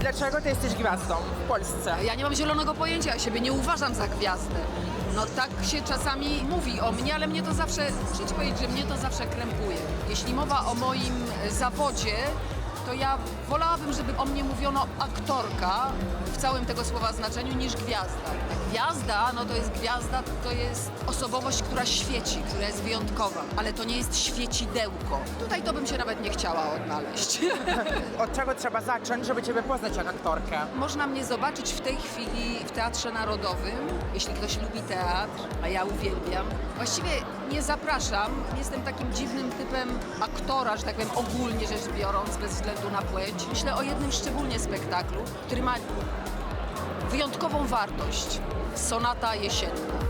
Dlaczego ty jesteś gwiazdą w Polsce? Ja nie mam zielonego pojęcia, ja siebie nie uważam za gwiazdę. No tak się czasami mówi o mnie, ale mnie to zawsze, muszę ci powiedzieć, że mnie to zawsze krępuje. Jeśli mowa o moim zawodzie, to ja wolałabym, żeby o mnie mówiono aktorka w całym tego słowa znaczeniu niż gwiazda. Gwiazda, no to jest gwiazda, to jest osobowość, która świeci, która jest wyjątkowa, ale to nie jest świecidełko. Tutaj to bym się nawet nie chciała odnaleźć. Od czego trzeba zacząć, żeby ciebie poznać jak aktorkę? Można mnie zobaczyć w tej chwili w Teatrze Narodowym, jeśli ktoś lubi teatr, a ja uwielbiam. Właściwie nie zapraszam, jestem takim dziwnym typem aktora, że tak powiem ogólnie rzecz biorąc, bez względu na płeć. Myślę o jednym szczególnie spektaklu, który ma wyjątkową wartość. Sonata jesienna.